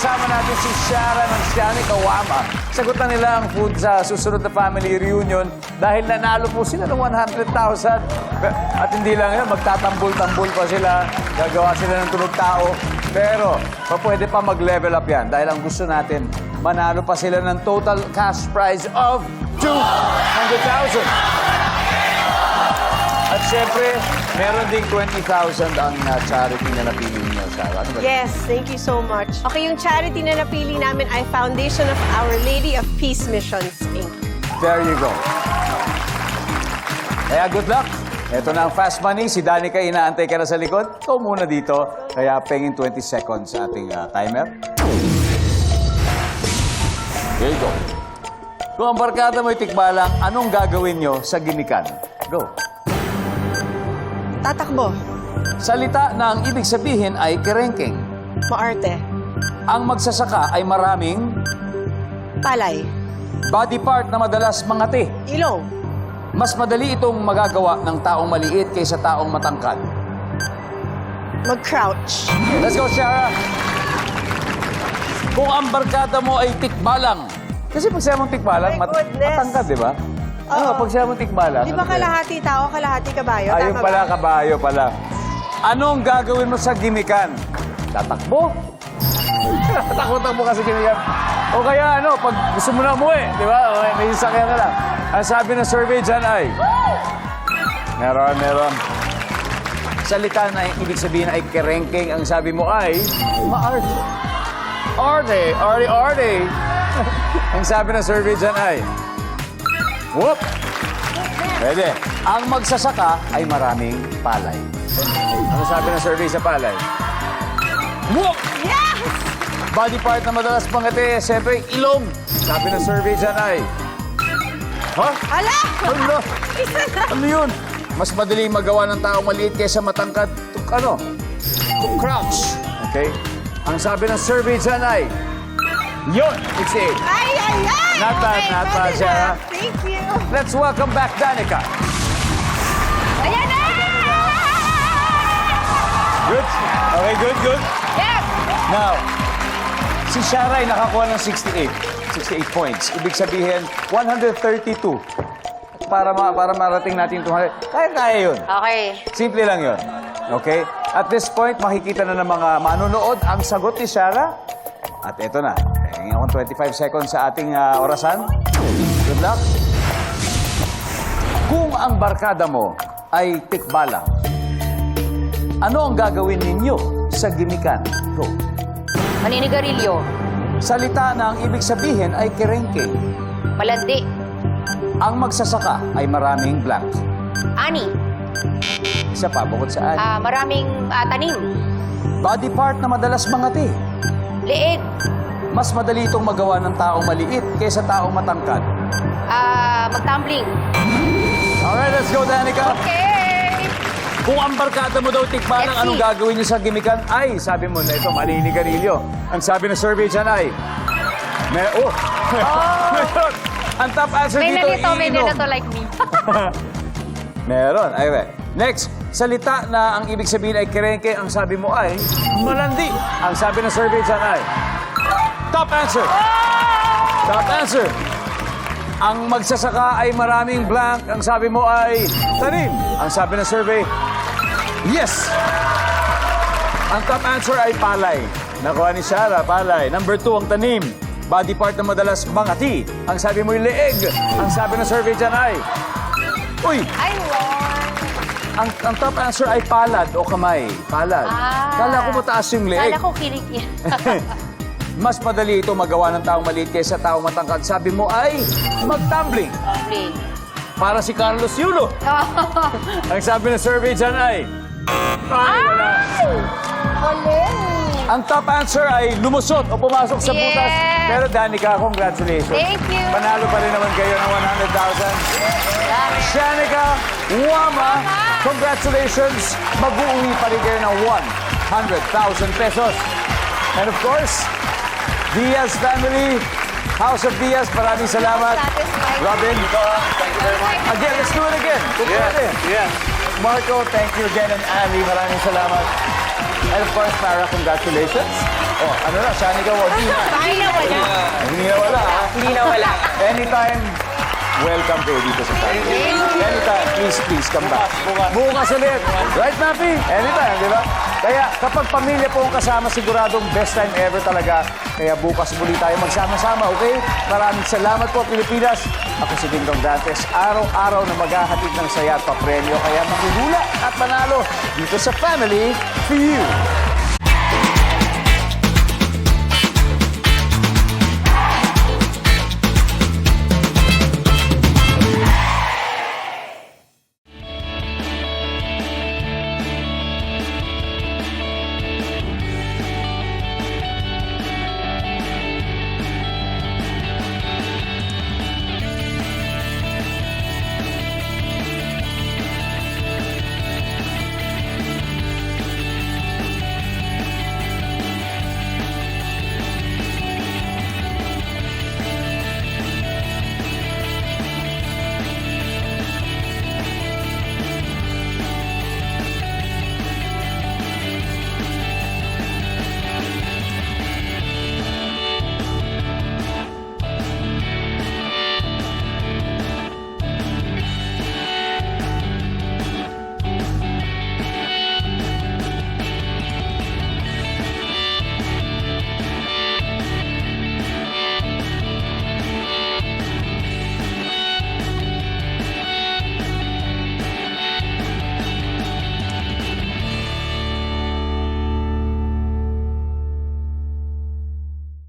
Kasama natin si Shara ng Shani Kawama. Sagutan nila ang food sa susunod na family reunion dahil nanalo po sila ng 100,000. At hindi lang yun, magtatambul-tambul pa sila. Gagawa sila ng tunog tao. Pero, pa pwede pa mag-level up yan dahil ang gusto natin, manalo pa sila ng total cash prize of 200,000. At syempre, meron ding 20,000 ang uh, charity na napili niyo, Shara. Ano ba? Yes, thank you so much. Okay, yung charity na napili namin ay Foundation of Our Lady of Peace Missions, Inc. There you go. Kaya good luck. Ito na ang fast money. Si Danica, inaantay ka na sa likod. Ikaw muna dito. Kaya pengin 20 seconds sa ating ah, timer. There you go. Kung ang barkada mo'y tikbalang, anong gagawin nyo sa gimikan? Go. Tatakbo. Salita na ang ibig sabihin ay kerengking. Maarte. Ang magsasaka ay maraming Palay. body part na madalas mangati. Ilong. Mas madali itong magagawa ng taong maliit kaysa taong matangkad. Mag-crouch. Let's go, Shara. Kung ang barkada mo ay tikbalang. Kasi pag siya mong tikbalang, My goodness. matangkad, di ba? Oo, pag siya mong tikbalang. Di ba kalahati tao, kalahati kabayo? Ayun Tama pala, ba? kabayo pala. Anong gagawin mo sa gimikan? Tatakbo? Takbo-takbo kasi gimikan. O kaya ano, pag gusto mo na umuwi, di ba? O, May sasakyan ka lang. Ang sabi ng survey dyan ay... Meron, meron. Salita na ibig sabihin ay kerengking. Ang sabi mo ay... Maarte. Arte, arte, arte. Ang sabi ng survey dyan ay... Whoop! Pwede. Ang magsasaka ay maraming palay. Ano sabi ng survey sa palay? Whoop! Yes! Body part na madalas pangati, siyempre ilong. Sabi ng survey dyan ay... Ha? Ala! Ano? Isa na! Ano yun? Mas madaling magawa ng tao maliit kaysa matangkad. Tuk, ano? To crouch. Okay? Ang sabi ng survey dyan ay... Yun! It's it. Ay, ay, ay! Not bad, Okay, not bad, pwede na. Sarah. Thank you. Let's welcome back Danica. Ayan na! Good? Okay, good, good. Yes! Now, si Shara ay nakakuha ng 68. 68 points. Ibig sabihin, 132. Para, ma para marating natin 200. Kaya-kaya yun. Okay. Simple lang yun. Okay? At this point, makikita na ng mga manonood ang sagot ni Shara. At ito na. Tingin akong 25 seconds sa ating ah, orasan. Good luck. Kung ang barkada mo ay tikbalang, ano ang gagawin ninyo sa gimikan? Go. Maninigarilyo. Salita na ang ibig sabihin ay kerengke. Malandi. Ang magsasaka ay maraming blank. Ani. Isa pa, bukod sa ani. Ah, maraming ah, tanim. Body part na madalas mangati. Leeg. Mas madali itong magawa ng taong maliit kaysa taong matangkad. Ah, magtumbling. Alright, let's go, Danica. Okay. Kung ang barkada mo daw tikbalang, Let's anong see. gagawin niyo sa gimikan? Ay, sabi mo na ito, maliligarilyo. Ang sabi ng survey dyan ay... May, oh! Meron. Ang top answer May dito, nalito, may iinom. nalito like me. Meron. Ay, wait. Next, salita na ang ibig sabihin ay kerengke, ang sabi mo ay malandi. Ang sabi ng survey dyan ay top answer. Top answer. Ang magsasaka ay maraming blank. Ang sabi mo ay tanim. Ang sabi ng survey, yes. Ang top answer ay palay. Nakuha ni Sarah, palay. Number two, ang tanim. Body part na madalas mangati. Ang sabi mo ay leeg. Ang sabi ng survey dyan ay, uy, I won. ang, ang top answer ay palad o kamay. Palad. Ah. Kala ko mataas yung leeg. Kala ko kilig yan. Mas madali ito magawa ng taong maliit kaysa taong matangkad. Sabi mo ay mag-tumbling. Tumbling. Para si Carlos Yulo. Ang sabi ng survey dyan ay... Ay, wala. Ang top answer ay lumusot o pumasok sa Yes. butas. Pero Danica, congratulations. Thank you. Panalo pa rin naman kayo ng 100,000. Shanika Wama, congratulations. Mag-uwi pa rin kayo ng 100,000 pesos. And of course, Diaz family, House of Diaz, maraming salamat. Robin, thank you very much. Again, let's do it again. Again. Yeah. Marco, thank you again. And Ali, maraming salamat. And of course, Farah, congratulations. Oh, ano na, Shani ka, wag na. Hindi na wala. Hindi na wala, ha? Hindi na wala. Anytime, welcome kayo dito sa family. Anytime, please, please, come back. Bukas ulit. Right, Napi? Anytime, di ba? Kaya kapag pamilya po ang kasama, siguradong best time ever talaga. Kaya bukas muli tayo magsama-sama, okay? Maraming salamat po, Pilipinas. Ako si Dingdong Dantes. Araw-araw na maghahatid ng saya at papremyo. Kaya mahuhula at manalo dito sa Family for You.